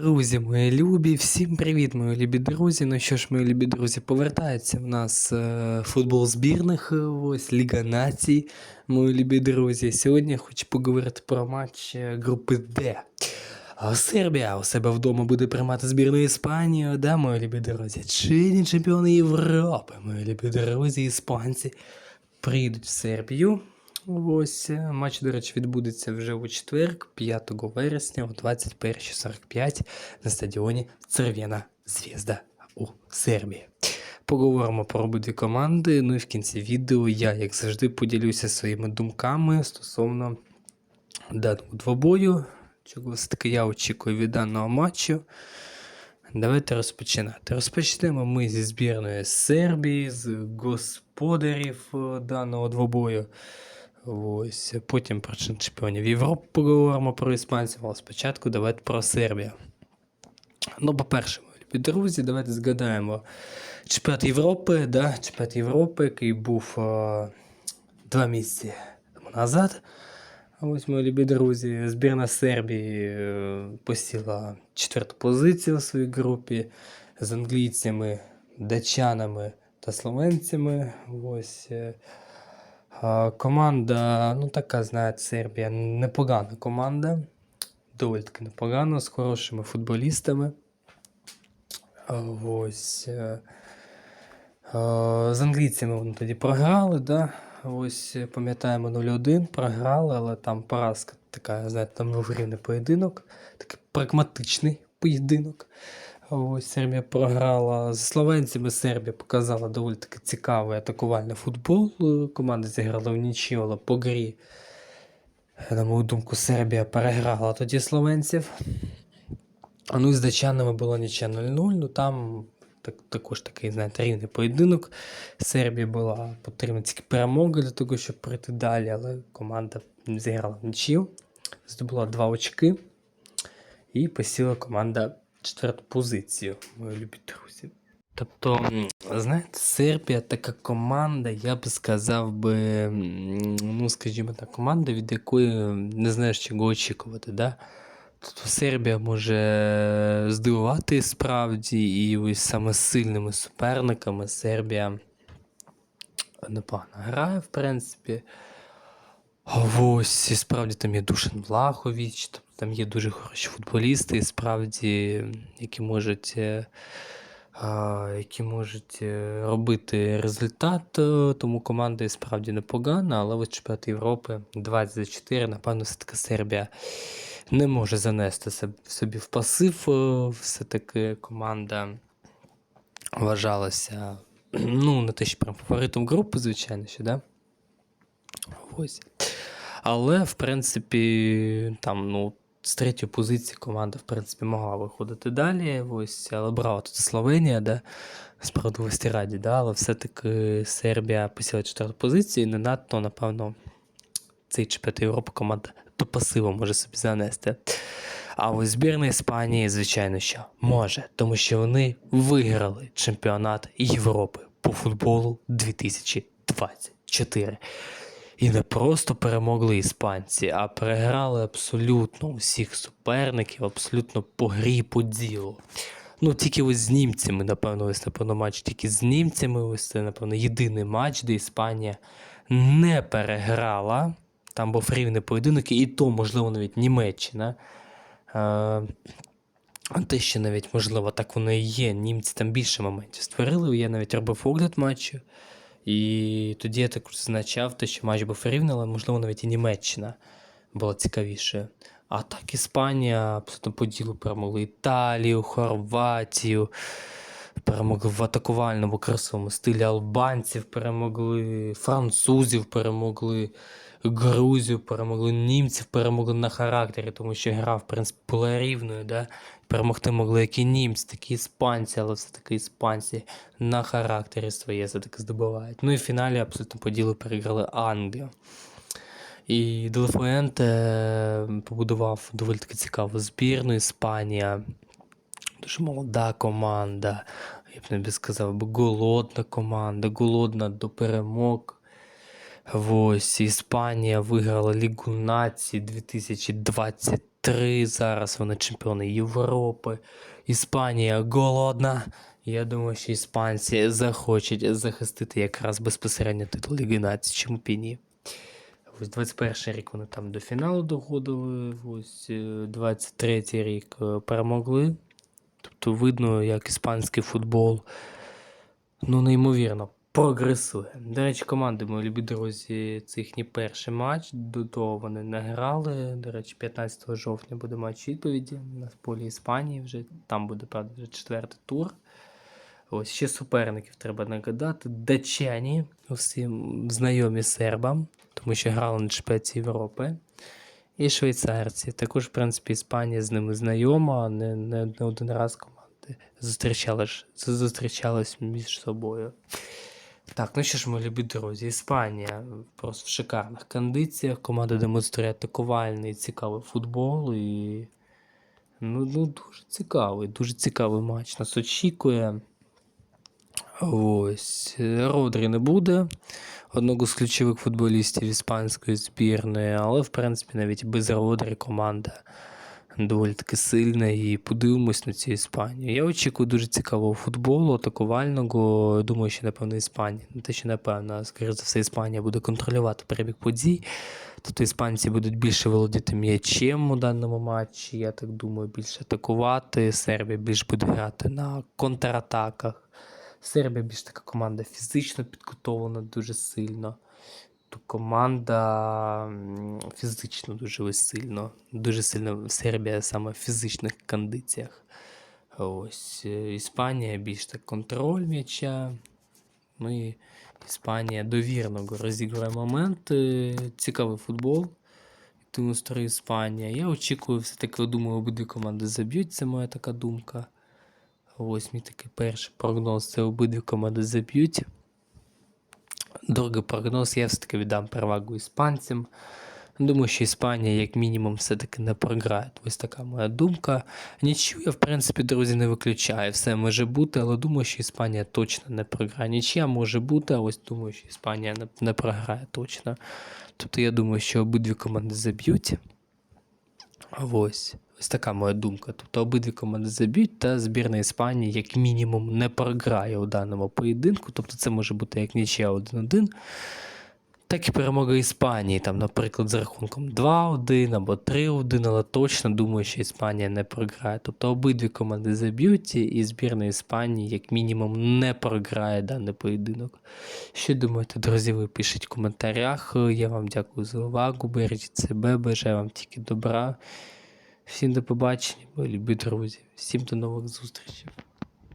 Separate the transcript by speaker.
Speaker 1: Друзі, мої любі, всім привіт, мої любі друзі. Ну що ж, мої любі друзі, повертається в нас е, футбол збірних, е, ось Ліга Націй, мої любі друзі. Сьогодні я хочу поговорити про матч е, групи Д. Сербія у себе вдома буде приймати збірну Іспанію, да, мої любі друзі? Чинні чемпіони Європи, мої любі друзі, іспанці приїдуть в Сербію. Ось матч, до речі, відбудеться вже у четвер, 5 вересня о 21.45 на стадіоні Церв'яна Звізда у Сербії. Поговоримо про обидві команди. Ну і в кінці відео я, як завжди, поділюся своїми думками стосовно даного двобою. Чого все-таки я очікую від даного матчу. Давайте розпочинати. Розпочнемо ми зі збірної Сербії, з господарів е, даного двобою. Ось, потім про чемпіонів Європи поговоримо про іспанців, але спочатку давайте про Сербію. Ну, по-перше, друзі, давайте згадаємо чемпіонат Європи, да, чемпіонат Європи, який був е, два місяці тому назад. А Ось, мої любі друзі, збірна Сербії е, посіла четверту позицію у своїй групі з англійцями, датчанами та словенцями. Ось. Команда, ну така, знаєте, Сербія, непогана команда. Доволі таки непогана, з хорошими футболістами. Ось. е, е, З англійцями вони тоді програли, да? Ось е, пам'ятаємо 0-1, програли, але там поразка така, знаєте, там рівний поєдинок, такий прагматичний поєдинок. Ось Сербія програла з словенцями. Сербія показала доволі таки цікавий атакувальний футбол. Команда зіграла в нічию, але по грі, на мою думку, Сербія переграла тоді словенців. Ну і з датчанами було нічия 0-0. Ну там так, також такий, знаєте, рівний поєдинок. Сербії була потрібна тільки перемога для того, щоб пройти далі, але команда зіграла в нічию, здобула два очки. І посіла команда четверту позицію, мої любі друзі. Тобто, знаєте, Сербія така команда, я б сказав би, ну, скажімо так, команда, від якої не знаєш, чого очікувати. Да? Тобто Сербія може здивувати справді, і ось саме сильними суперниками Сербія непогано грає, в принципі. Ось, і справді там є Душан Влахович, там є дуже хороші футболісти, і справді, які можуть, е, які можуть е, робити результат, тому команда і справді непогана, але ось чемпіонат Європи 24, напевно, все-таки Сербія не може занести собі в пасив. е, Все-таки команда вважалася, ну, не те, що прям фаворитом групи, звичайно, що, да? Ось. Але, в принципі, там, ну, з третьої позиції команда, в принципі, могла виходити далі. Ось, але брала тут Словенія, да, справедливості раді, да, але все-таки Сербія посіла четверту позицію і не надто, напевно, цей чемпіонат Європи команда до пасиву може собі занести. А ось збірна Іспанії, звичайно, що може, тому що вони виграли чемпіонат Європи по футболу 2024. І не просто перемогли іспанці, а переграли абсолютно усіх суперників, абсолютно по грі по ділу. Ну, тільки ось з німцями, напевно, ось напевно, матч тільки з німцями. Ось це, напевно, єдиний матч, де Іспанія не переграла. Там був рівний поєдинок, і то, можливо, навіть Німеччина. Е, те, що навіть, можливо, так воно і є. Німці там більше моментів створили. Я навіть робив огляд матчу. І тоді я також зазначав те, що матч був рівний, але, можливо, навіть і Німеччина була цікавіше. А так Іспанія абсолютно по ділу перемогли Італію, Хорватію, перемогли в атакувальному красивому стилі албанців, перемогли французів, перемогли Грузію, перемогли німців, перемогли на характері, тому що гра, в принципі, була рівною. Да? Перемогти могли як і німці, так і іспанці, але все-таки іспанці на характері своє все-таки здобувають. Ну і в фіналі абсолютно по ділу переграли Англію. І Делафуенте побудував доволі таки цікаву збірну. Іспанія. Дуже молода команда. Я б навіть сказав, голодна команда, голодна до перемог. Ось Іспанія виграла Лігу націй 2023 23 зараз вони чемпіони Європи. Іспанія голодна. Я думаю, що іспанці захочуть захистити якраз безпосередньо титул Ліги націй чемпіонів. Ось 21 рік вони там до фіналу доходили, ось е, 23 рік е, перемогли. Тобто видно, як іспанський футбол ну, неймовірно прогресує. До речі, команди, мої любі друзі, це їхній перший матч. До того вони не грали. До речі, 15 жовтня буде матч відповіді на полі Іспанії. Вже там буде, правда, вже четвертий тур. Ось ще суперників треба нагадати. Датчані, всім знайомі сербам, тому що грали на чемпіонаті Європи. І швейцарці. Також, в принципі, Іспанія з ними знайома, не, не, не один раз команди зустрічались, зустрічались між собою. Так, ну що ж, мої любі друзі, Іспанія просто в шикарних кондиціях. Команда демонструє атакувальний цікавий футбол і. Ну, ну дуже цікавий, дуже цікавий матч нас очікує. Ось. Родрі не буде. Одного з ключових футболістів іспанської збірної, але, в принципі, навіть без Родрі команда доволі таки сильна і подивимось на цю Іспанію. Я очікую дуже цікавого футболу, атакувального. Думаю, що напевно Іспанія. Не те, що напевно, скоріше за все, Іспанія буде контролювати перебіг подій. Тобто іспанці будуть більше володіти м'ячем у даному матчі. Я так думаю, більше атакувати. Сербія більш буде грати на контратаках. Сербія більш така команда фізично підготовлена дуже сильно. То команда фізично дуже сильно. Дуже сильно Сербія саме в фізичних кондиціях. Ось е, Іспанія більш так контроль м'яча. Ну Іспанія довірно розігрує моменти. Цікавий футбол. Демонструє Іспанія. Я очікую, все-таки думаю, обидві команди заб'ють. Це моя така думка. Ось мій такий перший прогноз. Це обидві команди заб'ють. Другий прогноз я все-таки віддам перевагу іспанцям. Думаю, що Іспанія, як мінімум, все-таки не програє. Ось така моя думка. Нічого я, в принципі, друзі, не виключаю. Все може бути, але думаю, що Іспанія точно не програє. Нічия може бути, а ось думаю, що Іспанія не, не програє точно. Тобто я думаю, що обидві команди заб'ють. Ось. Ось така моя думка. Тобто обидві команди заб'ють, та збірна Іспанії, як мінімум, не програє у даному поєдинку. Тобто це може бути як нічия 1-1, так і перемога Іспанії, там, наприклад, з рахунком 2-1 або 3-1, але точно думаю, що Іспанія не програє. Тобто обидві команди заб'ють, і збірна Іспанії, як мінімум, не програє даний поєдинок. Що думаєте, друзі, ви пишіть в коментарях. Я вам дякую за увагу. Бережіть себе, бажаю вам тільки добра. Всім до побачення, мої любі друзі. Всім до нових зустрічей.